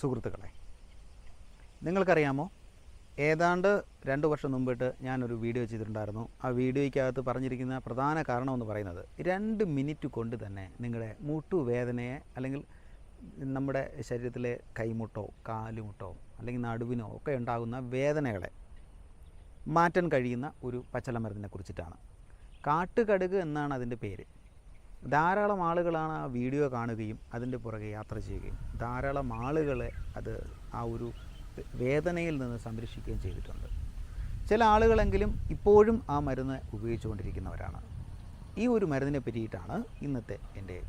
സുഹൃത്തുക്കളെ നിങ്ങൾക്കറിയാമോ? ഏതാണ്ട് രണ്ട് വർഷം മുമ്പിട്ട് ഞാനൊരു വീഡിയോ ചെയ്തിട്ടുണ്ടായിരുന്നു. ആ വീഡിയോയ്ക്കകത്ത് പറഞ്ഞിരിക്കുന്ന പ്രധാന കാരണം എന്ന് പറയുന്നത് രണ്ട് മിനിറ്റ് കൊണ്ട് തന്നെ നിങ്ങളുടെ മുട്ടുവേദനയെ അല്ലെങ്കിൽ നമ്മുടെ ശരീരത്തിലെ കൈമുട്ടോ കാലുമുട്ടോ അല്ലെങ്കിൽ നടുവിനോ ഒക്കെ ഉണ്ടാകുന്ന വേദനകളെ മാറ്റാൻ കഴിയുന്ന ഒരു പച്ചളമരുന്നിനെ കുറിച്ചിട്ടാണ്. കാട്ടുകടുക് എന്നാണ് അതിന്റെ പേര്. ധാരാളം ആളുകളാണ് ആ വീഡിയോ കാണുകയും അതിന്റെ പുറകെ യാത്ര ചെയ്യുകയും. ധാരാളം ആളുകളെ അത് ആ ഒരു വേദനയിൽ നിന്ന് സംരക്ഷിക്കുകയും ചെയ്തിട്ടുണ്ട്. ചില ആളുകളെങ്കിലും ഇപ്പോഴും ആ മരുന്ന് ഉപയോഗിച്ചുകൊണ്ടിരിക്കുന്നവരാണ്. ഈ ഒരു മരുന്നിനെ പറ്റിയിട്ടാണ് ഇന്നത്തെ എന്റെ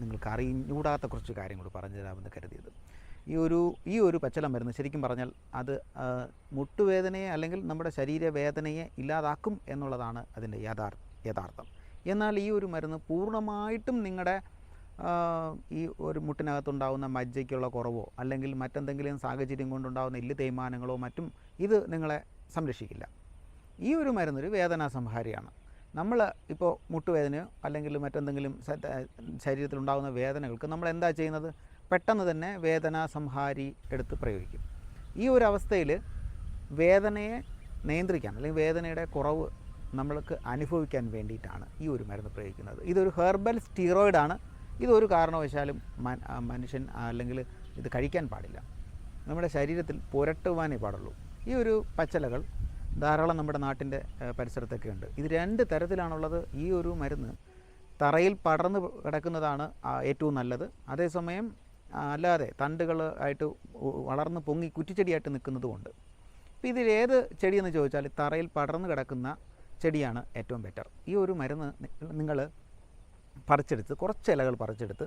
നിങ്ങൾക്ക് അറിഞ്ഞൂടാത്ത കുറച്ച് കാര്യങ്ങൾ പറഞ്ഞു തരാമെന്ന് കരുതിയത്. ഈ ഒരു ഈ ഒരു പച്ചല മരുന്ന് ശരിക്കും പറഞ്ഞാൽ അത് മുട്ടുവേദനയെ അല്ലെങ്കിൽ നമ്മുടെ ശരീരവേദനയെ ഇല്ലാതാക്കും എന്നുള്ളതാണ് അതിന്റെ യഥാർത്ഥ യഥാർത്ഥം. എന്നാൽ ഈ ഒരു മരുന്ന് പൂർണമായിട്ടും നിങ്ങളുടെ ഈ ഒരു മുട്ടിനകത്തുണ്ടാകുന്ന മജ്ജയ്ക്കുള്ള കുറവോ അല്ലെങ്കിൽ മറ്റെന്തെങ്കിലും സാഹചര്യം കൊണ്ടുണ്ടാകുന്ന എല്ല് തേയ്മാനങ്ങളോ മറ്റും ഇത് നിങ്ങളെ സംരക്ഷിക്കില്ല. ഈ ഒരു മരുന്നൊരു വേദനാ സംഹാരിയാണ് നമ്മൾ ഇപ്പോൾ മുട്ടുവേദനയോ അല്ലെങ്കിൽ മറ്റെന്തെങ്കിലും ശരീരത്തിലുണ്ടാകുന്ന വേദനകൾക്ക് നമ്മൾ എന്താ ചെയ്യുന്നത്? പെട്ടെന്ന് തന്നെ വേദനാ സംഹാരി എടുത്ത് പ്രയോഗിക്കും. ഈ ഒരു അവസ്ഥയിൽ വേദനയെ നിയന്ത്രിക്കാൻ അല്ലെങ്കിൽ വേദനയുടെ കുറവ് നമ്മൾക്ക് അനുഭവിക്കാൻ വേണ്ടിയിട്ടാണ് ഈ ഒരു മരുന്ന് പ്രയോഗിക്കുന്നത്. ഇതൊരു ഹെർബൽ സ്റ്റീറോയിഡാണ്. ഇതൊരു കാരണവശാലും മനുഷ്യൻ അല്ലെങ്കിൽ ഇത് കഴിക്കാൻ പാടില്ല. നമ്മുടെ ശരീരത്തിൽ പുരട്ടുവാനേ പാടുള്ളൂ. ഈ ഒരു പച്ചലകൾ ധാരാളം നമ്മുടെ നാട്ടിന്റെ പരിസരത്തൊക്കെ ഉണ്ട്. ഇത് രണ്ട് തരത്തിലാണുള്ളത്. ഈ ഒരു മരുന്ന് തറയിൽ പടർന്ന് കിടക്കുന്നതാണ് ഏറ്റവും നല്ലത്. അതേസമയം അല്ലാതെ തണ്ടുകൾ ആയിട്ട് വളർന്ന് പൊങ്ങി കുറ്റിച്ചെടിയായിട്ട് നിൽക്കുന്നതുമുണ്ട്. അപ്പോൾ ഇതിലേത് ചെടിയെന്ന് ചോദിച്ചാൽ തറയിൽ പടർന്ന് കിടക്കുന്ന ചെടിയാണ് ഏറ്റവും ബെറ്റർ ഈ ഒരു മരുന്ന് നിങ്ങൾ പറിച്ചെടുത്ത് കുറച്ച് ഇലകൾ പറിച്ചെടുത്ത്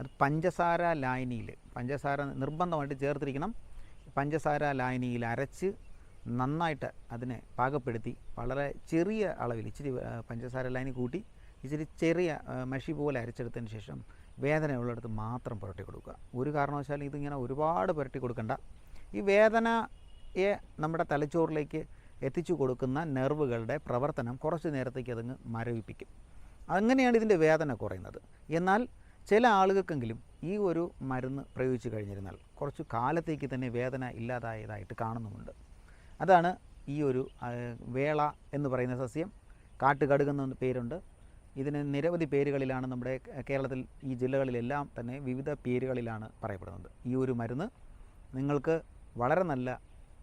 അത് പഞ്ചസാര ലായനിയിൽ പഞ്ചസാര നിർബന്ധമായിട്ട് ചേർത്തിരിക്കണം. പഞ്ചസാര ലായനിയിൽ അരച്ച് നന്നായിട്ട് അതിനെ പാകപ്പെടുത്തി വളരെ ചെറിയ അളവിൽ ഇച്ചിരി പഞ്ചസാര ലായനി കൂട്ടി ഇച്ചിരി ചെറിയ മഷി പോലെ അരച്ചെടുത്തതിന് ശേഷം വേദനയുള്ളിടത്ത് മാത്രം പുരട്ടി കൊടുക്കുക. ഒരു കാരണവശാലും ഇതിങ്ങനെ ഒരുപാട് പുരട്ടി കൊടുക്കണ്ട. ഈ വേദനയെ നമ്മുടെ തലച്ചോറിലേക്ക് എത്തിച്ചു കൊടുക്കുന്ന നെർവുകളുടെ പ്രവർത്തനം കുറച്ച് നേരത്തേക്ക് അതങ്ങ് മരവിപ്പിക്കും. അങ്ങനെയാണ് ഇതിന്റെ വേദന കുറയുന്നത്. എന്നാൽ ചില ആളുകൾക്കെങ്കിലും ഈ ഒരു മരുന്ന് പ്രയോഗിച്ചു കഴിഞ്ഞിരുന്നാൽ കുറച്ച് കാലത്തേക്ക് തന്നെ വേദന ഇല്ലാതായതായിട്ട് കാണുന്നുമുണ്ട്. അതാണ് ഈ ഒരു വേള എന്ന് പറയുന്ന സസ്യം. കാട്ടുകടുകെന്ന പേരുണ്ട്. ഇതിന് നിരവധി പേരുകളിലാണ് നമ്മുടെ കേരളത്തിൽ ഈ ജില്ലകളിലെല്ലാം തന്നെ വിവിധ പേരുകളിലാണ് പറയപ്പെടുന്നത്. ഈ ഒരു മരുന്ന് നിങ്ങൾക്ക് വളരെ നല്ല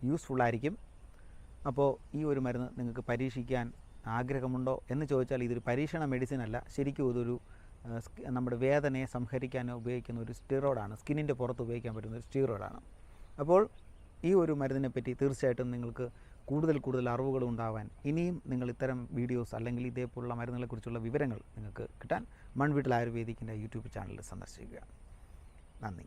യൂസ്ഫുള്ളായിരിക്കും. അപ്പോൾ ഈ ഒരു മരുന്ന് നിങ്ങൾക്ക് പരീക്ഷിക്കാൻ ആഗ്രഹമുണ്ടോ എന്ന് ചോദിച്ചാൽ ഇതൊരു പരീക്ഷണ മെഡിസിൻ അല്ല. ശരിക്കും ഇതൊരു നമ്മുടെ വേദനയെ സംഹരിക്കാൻ ഉപയോഗിക്കുന്ന ഒരു സ്റ്റിറോയിഡാണ് സ്കിന്നിന്റെ പുറത്ത് ഉപയോഗിക്കാൻ പറ്റുന്ന ഒരു സ്റ്റിറോയിഡാണ് അപ്പോൾ ഈ ഒരു മരുന്നിനെ പറ്റി തീർച്ചയായിട്ടും നിങ്ങൾക്ക് കൂടുതൽ കൂടുതൽ അറിവുകൾ ഉണ്ടാവാൻ ഇനിയും നിങ്ങൾ ഇത്തരം വീഡിയോസ് അല്ലെങ്കിൽ ഇതേപോലുള്ള മരുന്നുകളെക്കുറിച്ചുള്ള വിവരങ്ങൾ നിങ്ങൾക്ക് കിട്ടാൻ മൺവീട്ടിൽ ആയുർവേദിക്കിന്റെ യൂട്യൂബ് ചാനൽ സന്ദർശിക്കുക. നന്ദി.